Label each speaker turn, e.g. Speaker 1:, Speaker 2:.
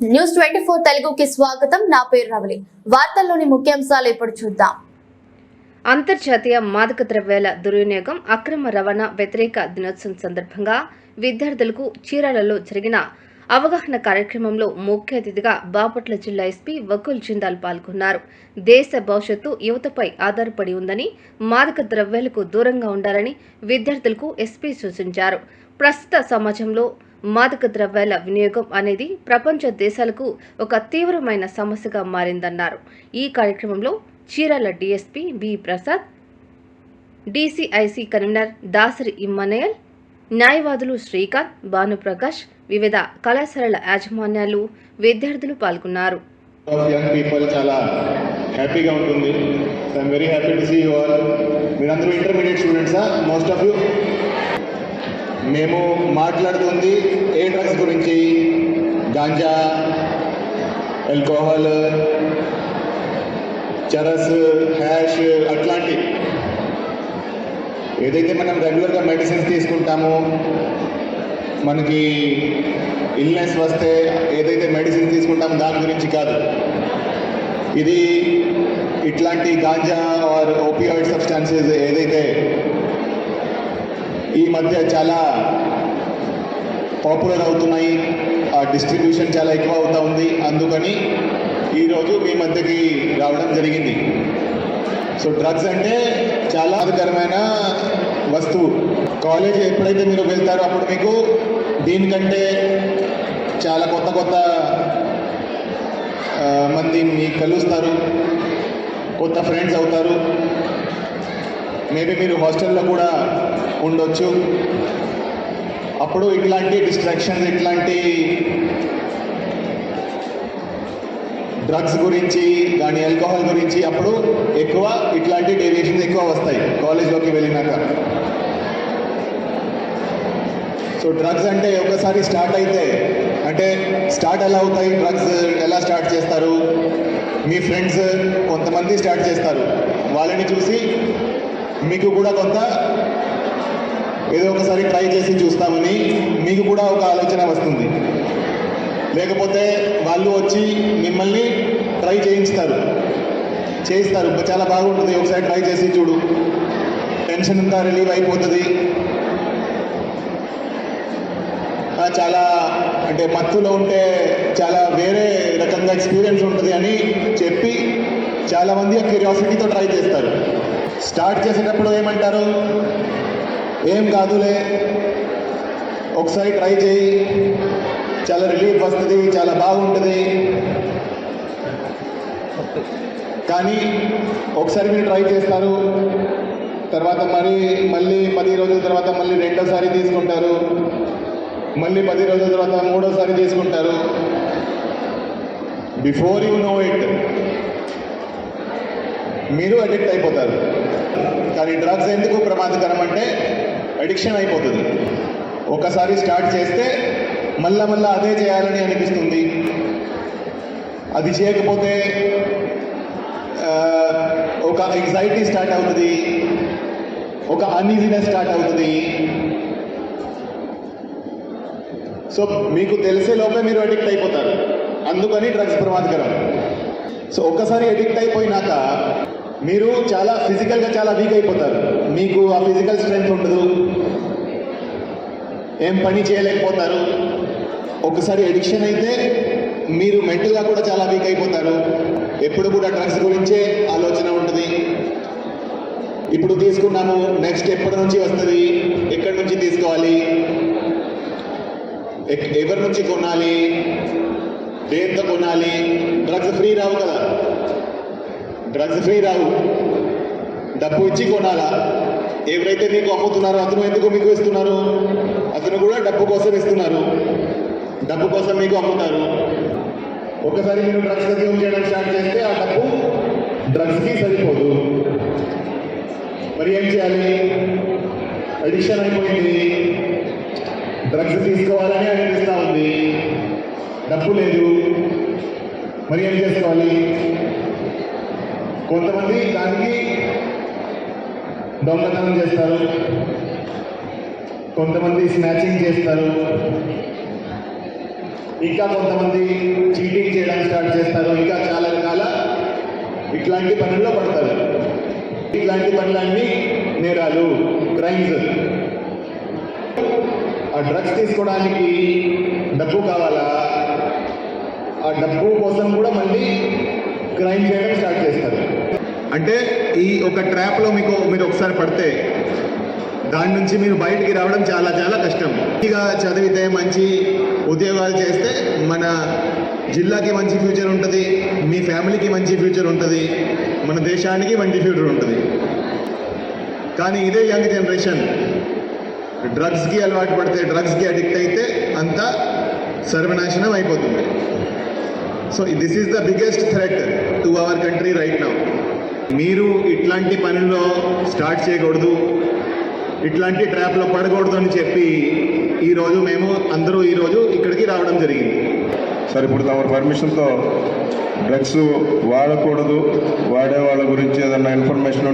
Speaker 1: News twenty four తెలుగుకి స్వాగతం. నా పేరు రవలి. వార్తల్లోని ముఖ్యాంశాలు ఇప్పుడు చూద్దాం.
Speaker 2: అంతర్జాతీయ మాదక ద్రవ్యాల దుర్వినియోగం అక్రమ రవాణా వ్యతిరేక దినోత్సవం సందర్భంగా విద్యార్థులకు చీరాలలో జరిగిన అవగాహన కార్యక్రమంలో ముఖ్య అతిథిగా బాపట్ల జిల్లా ఎస్పీ వకుల్ జిందాల్ పాల్గొన్నారు. దేశ భవిష్యత్తు యువతపై ఆధారపడి ఉందని మాదక ద్రవ్యాలకు దూరంగా ఉండాలని విద్యార్థులకు ఎస్పీ సూచించారు. ప్రస్తుత సమాజంలో మాదక ద్రవ్యాల వినియోగం అనేది ప్రపంచ దేశాలకు ఒక తీవ్రమైన సమస్యగా మారిందన్నారు. ఈ కార్యక్రమంలో Chirala DSP B Prasad DCIC convener Dasari Immanuel న్యాయవాదులు శ్రీకాంత్ భానుప్రకాష్ వివిధ కళాశాలల యాజమాన్యాలు విద్యార్థులు పాల్గొన్నారు.
Speaker 3: యంగ్ పీపుల్ చాలా హ్యాపీగా ఉంటుంది. I'm very happy to see you all మీరందరూ ఇంటర్మీడియట్ స్టూడెంట్సా మోస్ట్ ఆఫ్ యూ మేము మాట్లాడుతుంది ఏ డ్రగ్స్ గురించి? గాంజా ఆల్కహాల్ చరస్ హ్యాష్ అట్లాంటి. ఏదైతే మనం రెగ్యులర్గా మెడిసిన్స్ తీసుకుంటామో మనకి ఇల్నెస్ వస్తే ఏదైతే మెడిసిన్ తీసుకుంటామో దాని గురించి కాదు. ఇది ఇట్లాంటి గాంజా ఆర్ ఓపియాయిడ్ సబ్స్టాన్సెస్ ఏదైతే ఈ మధ్య చాలా పాపులర్ అవుతున్నాయి. ఆ డిస్ట్రిబ్యూషన్ చాలా ఎక్కువ అవుతూ ఉంది. అందుకని ఈరోజు మీ మధ్యకి రావడం జరిగింది. సో డ్రగ్స్ అంటే చాలా ఆధారకరమైన వస్తువు. కాలేజ్ ఎప్పుడైతే మీరు వెళ్తారో అప్పుడు మీకు దీనికంటే చాలా కొత్త కొత్త మంది మీకు కలుస్తారు. కొత్త ఫ్రెండ్స్ అవుతారు. మేబీ మీరు హాస్టల్లో కూడా ఉండొచ్చు. అప్పుడు ఇట్లాంటి డిస్ట్రాక్షన్స్ ఇట్లాంటి డ్రగ్స్ గురించి కానీ ఆల్కహాల్ గురించి అప్పుడు ఎక్కువ ఇట్లాంటి డేవియేషన్స్ ఎక్కువ వస్తాయి కాలేజ్లోకి వెళ్ళినాక. సో డ్రగ్స్ అంటే ఒకసారి స్టార్ట్ అయితే అంటే స్టార్ట్ ఎలా అవుతాయి? డ్రగ్స్ ఎలా స్టార్ట్ చేస్తారు? మీ ఫ్రెండ్స్ కొంతమంది స్టార్ట్ చేస్తారు. వాళ్ళని చూసి మీకు కూడా కొంత ఏదో ఒకసారి ట్రై చేసి చూస్తామని మీకు కూడా ఒక ఆలోచన వస్తుంది. లేకపోతే వాళ్ళు వచ్చి మిమ్మల్ని ట్రై చేయిస్తారు. చేయిస్తారు చాలా బాగుంటుంది. ఒకసారి ట్రై చేసి చూడు. టెన్షన్ అంతా రిలీవ్ అయిపోతుంది. చాలా అంటే మత్తులో ఉంటే చాలా వేరే రకంగా ఎక్స్పీరియన్స్ ఉంటుంది అని చెప్పి చాలామంది ఆ క్యూరియాసిటీతో ట్రై చేస్తారు. స్టార్ట్ చేసేటప్పుడు ఏమంటారు? ఏం కాదులే. ఒకసారి ట్రై చేయి. చాలా రిలీఫ్ వస్తుంది చాలా బాగుంటుంది. కానీ ఒకసారి మీరు ట్రై చేస్తారు. తర్వాత మరి మళ్ళీ పది రోజుల తర్వాత మళ్ళీ రెండోసారి తీసుకుంటారు. మళ్ళీ పది రోజుల తర్వాత మూడోసారి తీసుకుంటారు. బిఫోర్ యూ నో ఇట్ మీరు అడిక్ట్ అయిపోతారు. కానీ డ్రగ్స్ ఎందుకు ప్రమాదకరం అంటే అడిక్షన్ అయిపోతుంది. ఒకసారి స్టార్ట్ చేస్తే మళ్ళా మళ్ళా అదే చేయాలని అనిపిస్తుంది. అది చేయకపోతే ఒక ఎంగ్జైటీ స్టార్ట్ అవుతుంది. ఒక అన్ఈజీనెస్ స్టార్ట్ అవుతుంది. సో మీకు తెలిసే లోపే మీరు అడిక్ట్ అయిపోతారు. అందుకని డ్రగ్స్ ప్రమాదకరం. సో ఒక్కసారి అడిక్ట్ అయిపోయినాక మీరు చాలా ఫిజికల్గా చాలా వీక్ అయిపోతారు. మీకు ఆ ఫిజికల్ స్ట్రెంగ్త్ ఉండదు. ఏం పని చేయలేకపోతారు. ఒకసారి ఎడిక్షన్ అయితే మీరు మెంటల్గా కూడా చాలా వీక్ అయిపోతారు. ఎప్పుడు కూడా డ్రగ్స్ గురించే ఆలోచన ఉంటుంది. ఇప్పుడు తీసుకున్నాము నెక్స్ట్ ఎప్పటి నుంచి వస్తుంది? ఎక్కడి నుంచి తీసుకోవాలి? ఎక్- ఎవరి నుంచి కొనాలి? దేంతో కొనాలి? డ్రగ్స్ ఫ్రీ రావు కదా. డ్రగ్స్ ఫ్రీ రావు డబ్బు ఇచ్చి కొనాలా? ఎవరైతే మీకు అమ్ముతున్నారో అతను ఎందుకు మీకు ఇస్తున్నారు? అతను కూడా డబ్బు కోసం ఇస్తున్నారు. డబ్బు కోసం మీకు అమ్ముతారు. ఒకసారి మీరు డ్రగ్స్ కన్జ్యూమ్ చేయడం స్టార్ట్ చేస్తే ఆ డబ్బు డ్రగ్స్కి సరిపోదు. మరి ఏం చేయాలి? అడిక్షన్ అయిపోయింది. డ్రగ్స్ తీసుకోవాలని అనిపిస్తూ ఉంది. డబ్బు లేదు. మరి ఏం చేసుకోవాలి? కొంతమంది దానికి దొంగతనం చేస్తారు. కొంతమంది స్నాచింగ్ చేస్తారు. ఇంకా కొంతమంది స్టార్ట్ చేస్తారు. ఇంకా చాలా రకాల ఇట్లాంటి పనుల్లో పడతారు. ఇట్లాంటి పనులన్నీ నేరాలు క్రైమ్స్ ఆ డ్రగ్స్ తీసుకోవడానికి డబ్బు కావాలా? ఆ డబ్బు కోసం కూడా మళ్ళీ క్రైమ్ చేయడం స్టార్ట్ చేస్తారు. అంటే ఈ ఒక ట్రాప్లో మీకు మీరు ఒకసారి పడితే దాని నుంచి మీరు బయటికి రావడం చాలా చాలా కష్టం. ఇక చదివితే మంచి ఉద్యోగాలు చేస్తే మన జిల్లాకి మంచి ఫ్యూచర్ ఉంటుంది మీ ఫ్యామిలీకి మంచి ఫ్యూచర్ ఉంటుంది మన దేశానికి మంచి ఫ్యూచర్ ఉంటుంది. కానీ ఇదే యంగ్ జనరేషన్. డ్రగ్స్కి అలవాటు పడితే డ్రగ్స్కి అడిక్ట్ అయితే అంతా సర్వనాశనం అయిపోతుంది. So this is the biggest threat to our country right now. మీరు ఇట్లాంటి పనుల్లో స్టార్ట్ చేయకూడదు ఇట్లాంటి ట్రాప్లో పడకూడదు అని చెప్పి ఈరోజు మేము అందరూ ఈరోజు ఇక్కడికి రావడం జరిగింది.
Speaker 4: సార్ ఇప్పుడు తమ పర్మిషన్తో డ్రగ్స్ వాడకూడదు వాడే వాళ్ళ గురించి ఏదన్నా ఇన్ఫర్మేషన్